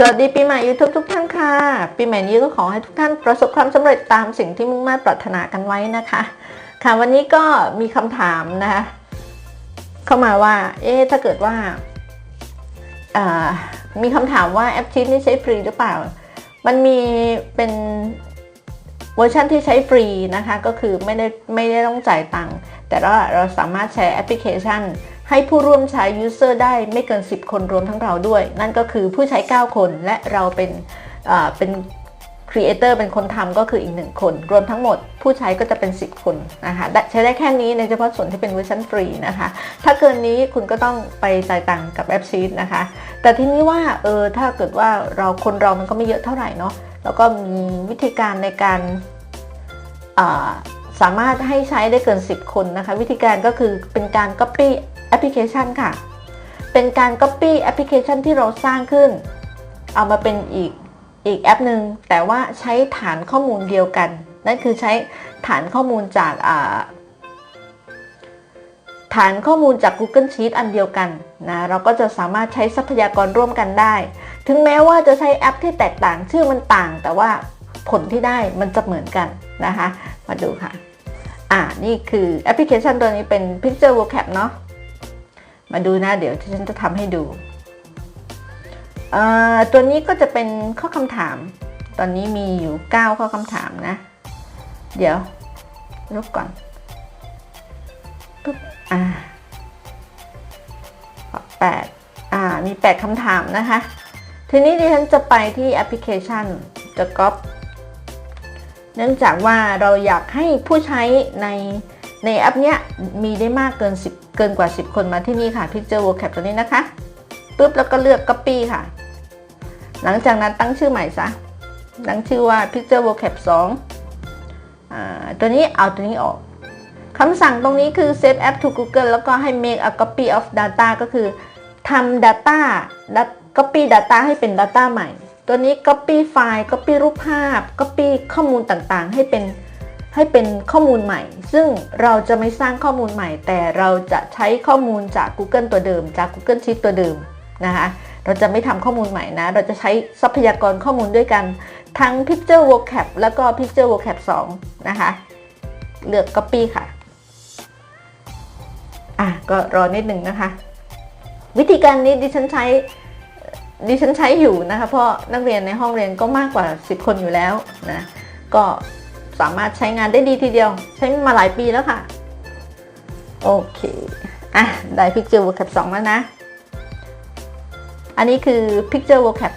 สวัสดีปีใหม่ยูทูบทุกท่านค่ะ ปีใหม่นี้ก็ขอให้ทุกท่านประสบความสำเร็จตามสิ่งที่มุ่งมั่นปรารถนากันไว้นะคะ ค่ะวันนี้ก็มีคำถามนะคะเข้ามาว่า เอ๊ะถ้าเกิดว่าามีคำถามว่าแอปชีตนี่ใช้ฟรีหรือเปล่า มันมีเป็นเวอร์ชันที่ใช้ฟรีนะคะ ก็คือไม่ได้ไม่ได้ต้องจ่ายตังค์แต่ว่าเราสามารถแชร์แอปพลิเคชัน ให้ผู้ร่วมใช้ User ได้ไม่เกิน 10 คนรวมทั้งเราด้วย นั่นก็คือผู้ใช้ 9 คนและเราเป็นเอ่อเป็น Creator เป็นคนทำก็คืออีก 1 คน รวมทั้งหมดผู้ใช้ก็จะเป็น 10 คนนะคะใช้ได้แค่นี้ในเฉพาะส่วนที่เป็นเวอร์ชันฟรีนะคะ ถ้าเกินนี้คุณก็ต้องไปจ่ายตังค์กับแอปซีดนะคะ แต่ทีนี้ว่าเออถ้าเกิดว่าเราคนเรามันก็ไม่เยอะเท่าไหร่เนาะแล้วก็มีวิธีการในการสามารถให้ใช้ได้เกิน 10 คนนะคะ วิธีการก็คือเป็นการ Copy ปพลิเคชันค่ะ เป็นการ Copy แอปพลิเคชันที่เราสร้างขึ้น เอามาเป็นอีกอีกแอปหนึ่งแต่ว่าใช้ฐานข้อมูลเดียวกัน นั่นคือใช้ฐานข้อมูลจากฐานข้อมูลจาก Google Sheet อันเดียวกันนะเราก็จะสามารถใช้ทรัพยากรร่วมกันได้ ถึงแม้ว่าจะใช้แอปที่แตกต่างชื่อมันต่าง แต่ว่าผลที่ได้มันจะเหมือนกันนะคะ มาดูค่ะ อ่า นี่คือแอปพลิเคชันตัวนี้เป็น Picture Vocab เนาะ มาดูนะเดี๋ยวฉันจะทำให้ดู ตัวนี้ก็จะเป็นข้อคำถาม ตอนนี้มีอยู่ 9 ข้อคำถามนะ เดี๋ยวลบก่อนปึ๊บอ่าแปดอ่า มี 8คำถามนะคะ ทีนี้ดิฉันจะไปที่แอปพลิเคชันจะก๊อปเนื่องจากว่าเราอยากให้ผู้ใช้ในในแอปเนี้ยมีได้มากเกิน 10 เกินกว่า 10 คนมาที่นี่ค่ะ Picture Vocab ตัวนี้นะคะปุ๊บแล้วก็เลือก Copy ค่ะ หลังจากนั้นตั้งชื่อใหม่ซะตั้งชื่อว่า Picture Vocab 2อ่าตัวนี้เอาตัวนี้ออกคำสั่งตรงนี้คือ set app to Google แล้วก็ให้ make a copy of data ก็คือทำ data copy data ให้เป็น data ใหม่ ตัวนี้ copy ไฟล์ copy รูปภาพ copy ข้อมูลต่างๆ ให้เป็น ให้เป็นข้อมูลใหม่ ซึ่งเราจะไม่สร้างข้อมูลใหม่ แต่เราจะใช้ข้อมูลจาก Google ตัวเดิม จาก Google Sheet ตัวเดิมนะคะเราจะไม่ทำข้อมูลใหม่นะ เราจะใช้ทรัพยากรข้อมูลด้วยกัน ทั้ง Picture Vocab แล้วก็ Picture Vocab 2 นะคะ เลือก copy ค่ะ อะ ก็รอนิดหนึ่งนะคะ วิธีการนี้ดิฉันใช้ดิฉันใช้อยู่นะคะ เพราะนักเรียนในห้องเรียนก็มากกว่า 10 คนอยู่แล้วนะ ก็ สามารถใช้งานได้ดีทีเดียว ใช้มาหลายปีแล้วค่ะ โอเค อะ ได้ Picture Vocab 2 แล้วนะ อันนี้คือ Picture Vocab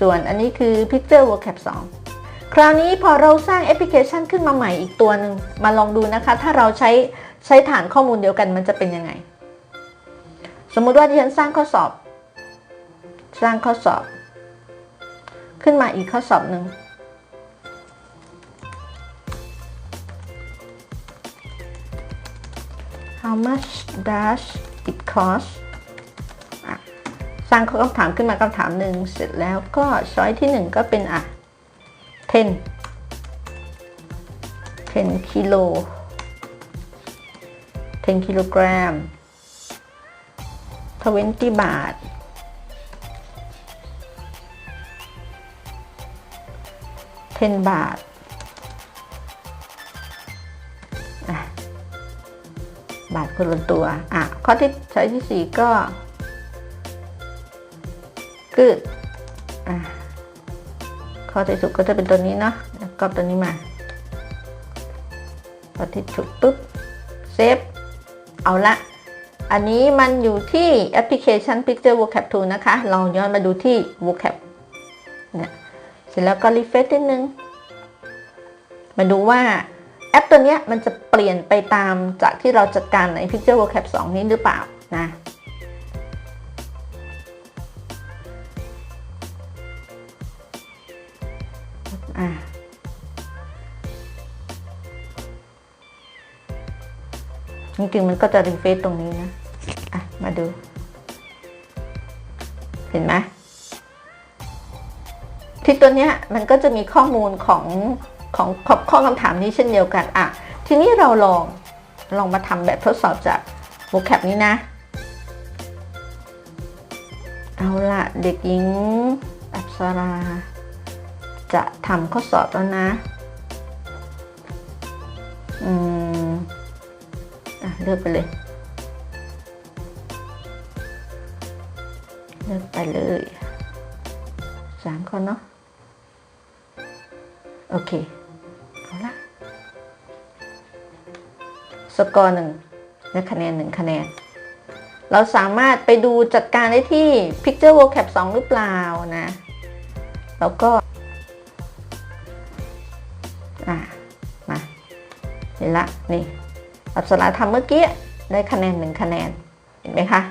ส่วนอันนี้คือ Picture Vocab 2 คราวนี้พอเราสร้างแอปพลิเคชันขึ้นมาใหม่อีกตัวหนึ่งมาลองดูนะคะ ถ้าเราใช้ใช้ฐานข้อมูลเดียวกันมันจะเป็นยังไง สมมุติว่าที่ฉันสร้างข้อสอบ สร้างข้อสอบ ขึ้นมาอีกข้อสอบหนึ่ง much does it cost อะสร้างข้อคำถามขึ้นมาคำถามหนึ่งเสร็จแล้วก็ช้อยที่หนึ่งก็เป็นอะ 10 10กิโล10กิโลกรัม20 บาท 10 บาท บาทคนละตัว อะ ข้อที่ใช้ที่สี่ก็คืออะข้อที่สุดก็จะเป็นตัวนี้เนาะแล้วก็ตัวนี้มาพอที่สุดปุ๊บ เซฟ เอาละ อันนี้มันอยู่ที่แอปพลิเคชัน Picture Vocab Tool นะคะเราย้อนมาดูที่ Vocab เนี่ย เสร็จแล้วก็รีเฟซนิดนึง มาดูว่า ปตัวนี้มันจะเปลี่ยนไปตามจากที่เราจัดการใน Picture Vocab 2 นี้หรือเปล่านะอะจริงๆมันก็จะรีเฟซตรงนี้นะ อะ มาดู เห็นไหมที่ตัวเนี้ยมันก็จะมีข้อมูลของ ของข้อคำถามนี้เช่นเดียวกันอะทีนี้เราลองลองมาทำแบบทดสอบจาก vocab นี้นะ เอาละเด็กหญิงอัปสรา จะทำข้อสอบแล้วนะ อืม อะ เลือกไปเลย เลือกไปเลยสามคนเนาะโอเค สกอร์หนึ่งและคะแนนหนึ่งคะแนน เราสามารถไปดูจัดการได้ที่ Picture Vocab 2 หรือเปล่านะ แล้วก็อะมาเห็นละนี่อับสราทำเมื่อกี้ได้คะแนนหนึ่งคะแนน เห็นไหมคะ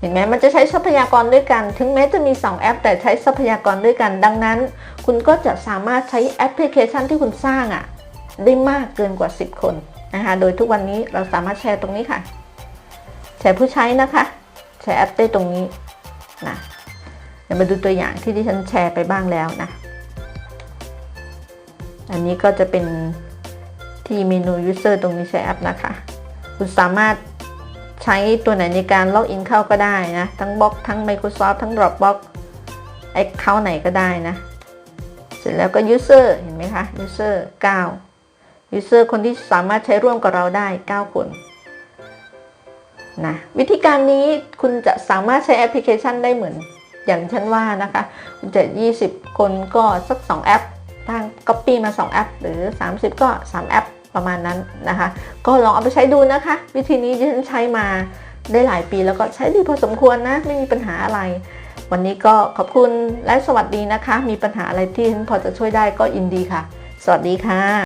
เห็นไหมมันจะใช้ทรัพยากรด้วยกัน ถึงแม้จะมี 2 แอป แต่ใช้ทรัพยากรด้วยกัน ดังนั้น คุณก็จะสามารถใช้แอปพลิเคชันที่คุณสร้างอะ่ะ ได้มากเกินกว่า 10 คน นะคะ โดยทุกวันนี้เราสามารถแชร์ตรงนี้ค่ะ แชร์ผู้ใช้นะคะ แชร์แอปได้ตรงนี้นะเดี๋ยวมาดูตัวอย่างที่ที่ฉันแชร์ไปบ้างแล้วนะ อันนี้ก็จะเป็นที่เมนู User ตรงนี้แชร์แอปนะคะ คุณสามารถใช้ตัวไหนในการล็อกอินเข้าก็ได้นะ ทั้งบล็อกทั้ง Microsoft ทั้ง Dropbox Account ไหนก็ได้นะ เสร็จแล้วก็ User เห็นไหมคะ User 9 User คนที่สามารถใช้ร่วมกับเราได้ 9 คนนะวิธีการนี้คุณจะสามารถใช้แอปพลิเคชันได้เหมือนอย่างฉันว่านะคะ คุณจะ 20 คนก็สัก 2 แอปทาง Copy มา 2 แอป หรือ 30 ก็ 3 แอปประมาณนั้นนะคะ ก็ลองเอาไปใช้ดูนะคะ วิธีนี้ที่ฉันใช้มาได้หลายปีแล้วก็ใช้ดีพอสมควรนะ ไม่มีปัญหาอะไร วันนี้ก็ขอบคุณและสวัสดีนะคะ มีปัญหาอะไรที่ฉันพอจะช่วยได้ก็ยินดีค่ะ สวัสดีค่ะ